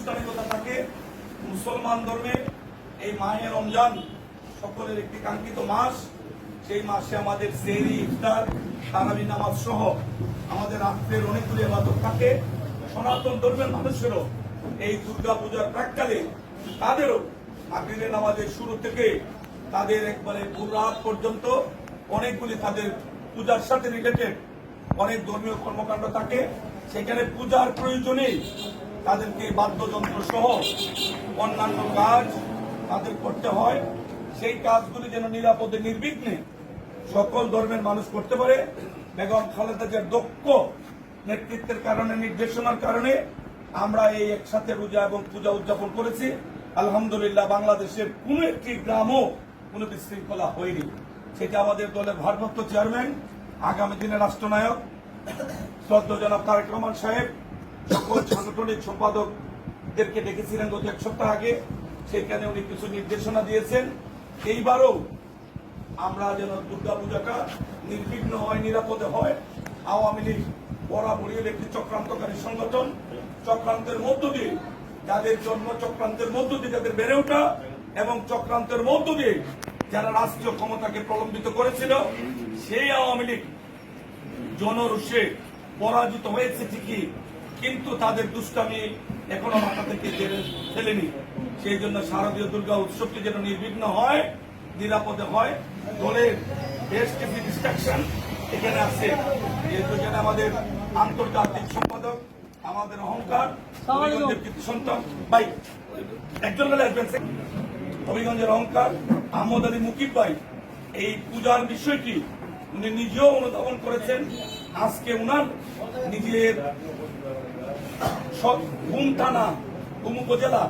আনুষ্ঠানিকতা থাকে, মুসলমান ধর্মে এই মাহে রমজান সকলের একটি কাঙ্ক্ষিত মাস। সেই মাসে আমাদের সেরি ইফতার তারাবি নামাজ সহ আমাদের রাত্রের অনেকগুলি এবাদত থাকে। সনাতন ধর্মের মানুষেরও এই দুর্গা পূজার প্রাককালে তাদেরও আগ্রিদের নামাজের শুরু থেকে তাদের একবারে ভোর রাত পর্যন্ত অনেকগুলি তাদের পূজার সাথে রিলেটেড অনেক ধর্মীয় কর্মকাণ্ড থাকে। সেখানে পূজার প্রয়োজনে তাদেরকে বাদ্যযন্ত্র সহ অন্যান্য কাজ তাদের করতে হয়। সেই কাজগুলি যেন নিরাপদে, নির্বিঘ্নে সকল ধর্মের মানুষ করতে পারে। বেগম খালেদা জিয়ার দক্ষ নেতৃত্বের কারণে, নির্দেশনার কারণে আমরা এই একসাথে রোজা এবং পূজা উদযাপন করেছি। আলহামদুলিল্লাহ বাংলাদেশের কোনো একটি গ্রামও কোনো বিশৃঙ্খলা হয়নি। সেটা আমাদের দলের ভারপ্রাপ্ত চেয়ারম্যান, আগামী দিনের রাষ্ট্রনায়ক শ্রদ্ধ জনাব তারেক রহমান সাহেব সকল সাংগঠনিক সম্পাদকদেরকে ডেকেছিলেন গত এক সপ্তাহ আগে, সেখানে উনি কিছু নির্দেশনা দিয়েছেন। এইবারও আমরা যেন দুর্গা পূজাটা নির্বিঘ্ন হয়, নিরাপদে হয়। আওয়ামী লীগ বরাবরই হলো একটি চক্রান্তকারী সংগঠন। চক্রান্তের মধ্য দিয়ে যাদের জন্ম, চক্রান্তের মধ্য দিয়ে যাদের বেড়ে ওঠা এবং চক্রান্তের মধ্য দিয়ে যারা রাষ্ট্রীয় ক্ষমতাকে প্রলম্বিত করেছিল, সেই আওয়ামী লীগ জনরুষে পরাজিত হয়েছে ঠিকই। কিন্তু তাদের দুষ্টামি এখনও মাথা থেকে ফেলেনি। সেই জন্য শারদীয় দুর্গা উৎসবটি যেন নির্বিঘ্ন হয় নিরাপদে হয়। দলের বেশ কিছু এখানে আছে। যেহেতু এখানে আমাদের আন্তর্জাতিক সম্পাদক আমাদের অহংকার সন্তান। ভাই একজন আসবেন হবিগঞ্জের অহংকার আহমদ আলী মুকিব ভাই এই পূজার বিষয়টি উনি নিজেও অনুধাবন করেছেন। আজকে উনার নিজের ঘুম থানা ঘুম উপজেলা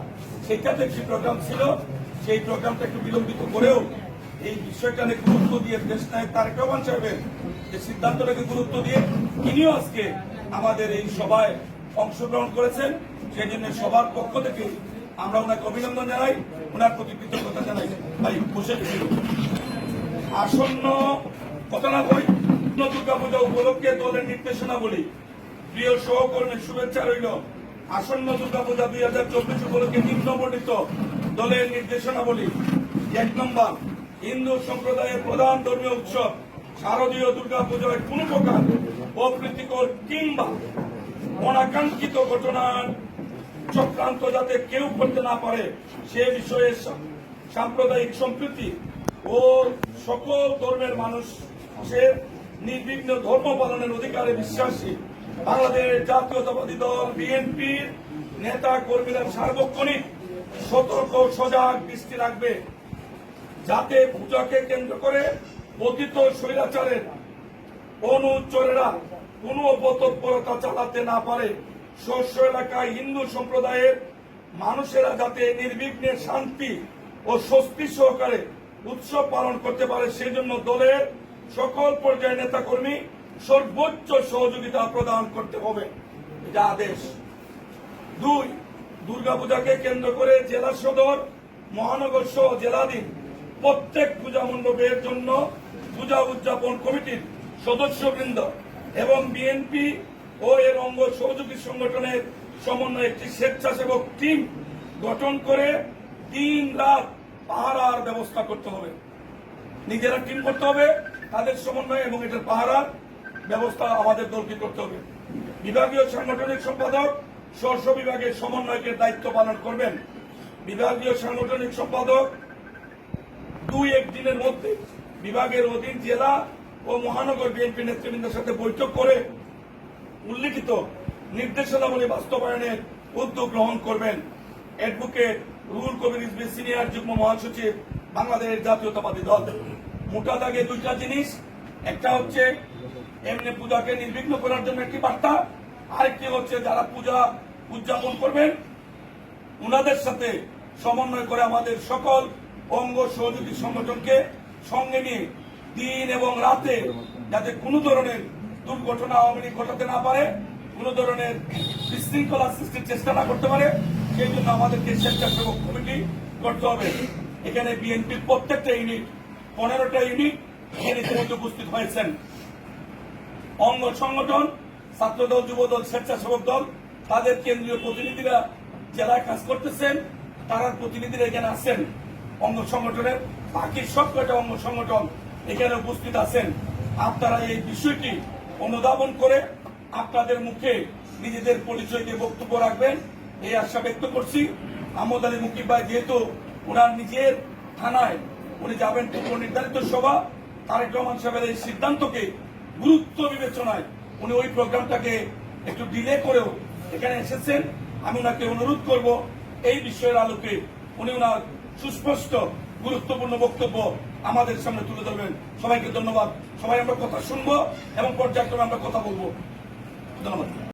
সেটাতে একটি প্রোগ্রাম ছিল। সেই প্রোগ্রামটা একটু বিলম্বিত করেও এই বিষয়টাকে গুরুত্ব দিয়ে দেশ নায়ক তারেক রহমান সাহেবের যে সিদ্ধান্তটাকে গুরুত্ব দিয়ে তিনিও আজকে আমাদের এই সভায় অংশগ্রহণ করেছেন। সেই জন্য সবার পক্ষ থেকে আমরা ওনাকে অভিনন্দন জানাই, ওনার প্রতি কৃতজ্ঞতা জানাই। ভাই, বসে আসন্ন আসন্ন না বই দুর্গা পূজা উপলক্ষে দলের নির্দেশনা বলি প্রিয় সহকর্মীর শুভেচ্ছা রইল। আসন্ন দুর্গা পূজা দুই হাজার চব্বিশ উপলক্ষে নিম্নবর্ণিত দলের নির্দেশনাবলী। এক নম্বর, হিন্দু সম্প্রদায়ের প্রধান ধর্মীয় উৎসব, শারদীয় দুর্গা পুজোয় কোন প্রকার অপ্রীতিকর কিংবা অনাকাঙ্ক্ষিত ঘটনার চক্রান্ত যাতে কেউ করতে না পারে, সে বিষয়ে সাম্প্রদায়িক সম্প্রীতি ও সকল ধর্মের মানুষের নির্বিঘ্ন ধর্ম পালনের অধিকারে বিশ্বাসী বাংলাদেশ জাতীয়তাবাদী দল বিএনপির নেতা কর্মীরা সার্বক্ষণিক সতর্ক, সজাগ দৃষ্টি রাখবে যাতে পূজাকে কেন্দ্র করে পতিত স্বৈরাচারের অনুচরেরা কোন অপতৎপরতা চালাতে না পারে। শস্য এলাকায় হিন্দু সম্প্রদায়ের মানুষেরা যাতে নির্বিঘ্নে শান্তি ও স্বস্তি সহকারে উৎসব পালন করতে পারে, সেজন্য দলের সকল পর্যায়ের নেতাকর্মী সর্বোচ্চ সহযোগিতা প্রদান করতে হবে। এটা আদেশ। দুই, দুর্গাপূজাকে কেন্দ্র করে জেলা সদর, মহানগর সহ জেলাধীন প্রত্যেক পূজা মণ্ডপের জন্য পূজা উদযাপন কমিটির সদস্যবৃন্দ এবং বিএনপি ও এর অঙ্গ সহযোগী সংগঠনের সমন্বয়ে একটি স্বেচ্ছাসেবক টিম গঠন করে তিন রাত পাহারার ব্যবস্থা করতে হবে। নিজেরা টিম করতে হবে, তাদের সমন্বয় এবং এটার পাহারার ব্যবস্থা আমাদের দলকে করতে হবে। বিভাগীয় সাংগঠনিক সম্পাদক স্ব বিভাগের সমন্বয়কের দায়িত্ব পালন করবেন। বিভাগীয় সাংগঠনিক সম্পাদক দুই এক দিনের মধ্যে বিভাগের অধীন জেলা ও মহানগর বিএনপি নেতৃবৃন্দের সাথে বৈঠক করে উল্লিখিত নির্দেশনাবলী বাস্তবায়নের উদ্যোগ গ্রহণ করবেন। অ্যাডভোকেট রুহুল কবির রিজভি সিনিয়র যুগ্ম মহাসচিব বাংলাদেশ জাতীয়তাবাদী দল। মোটা দাগে দুইটা জিনিস। একটা হচ্ছে এমনি পূজাকে নির্বিঘ্ন করার জন্য একটি বার্তা। আরেকটি হচ্ছে, যারা পূজা উদযাপন করবেন, উনাদের সাথে সমন্বয় করে আমাদের সকল অঙ্গ সহযোগী সংগঠনকে সঙ্গে নিয়ে দিন এবং রাতে যাতে কোনো ধরনের দুর্ঘটনা আওয়ামী লীগ ঘটাতে না পারে, কোনো ধরনের বিশৃঙ্খলা সৃষ্টির চেষ্টা না করতে পারে, সেই জন্য আমাদেরকে স্বেচ্ছাসেবক কমিটি করতে হবে। এখানে বিএনপির প্রত্যেকটা ইউনিট, পনেরোটা ইউনিট এখানে উপস্থিত হয়েছেন। অঙ্গ সংগঠন, ছাত্রদল, যুবদল, স্বেচ্ছাসেবক দল, তাদের কেন্দ্রীয় প্রতিনিধিরা জেলায় কাজ করতেছেন, তারা প্রতিনিধিরা এখানে আছেন। অঙ্গ সংগঠনের বাকি সব কয়টা অঙ্গ সংগঠন এখানে উপস্থিত আছেন। আপনারা এই বিষয়টি অনুধাবন করে আপনাদের মুখে নিজেদের পরিচয় দিয়ে বক্তব্য রাখবেন। এই আশা ব্যক্ত করছি, আহমদ আলী মুকিব ভাই যেহেতু ওনার নিজের থানায়, উনি যাবেন পূর্ব নির্ধারিত সভা, তারেক রহমান সাহেবের এই সিদ্ধান্তকে গুরুত্ব বিবেচনায় উনি ওই প্রোগ্রামটাকে একটু ডিলে করেও এখানে এসেছেন। আমি ওনাকে অনুরোধ করব, এই বিষয়ের আলোকে উনি ওনার সুস্পষ্ট গুরুত্বপূর্ণ বক্তব্য আমাদের সামনে তুলে ধরবেন। সবাইকে ধন্যবাদ। সবাই আমরা কথা শুনব এবং পর্যায়ক্রমে আমরা কথা বলব। ধন্যবাদ।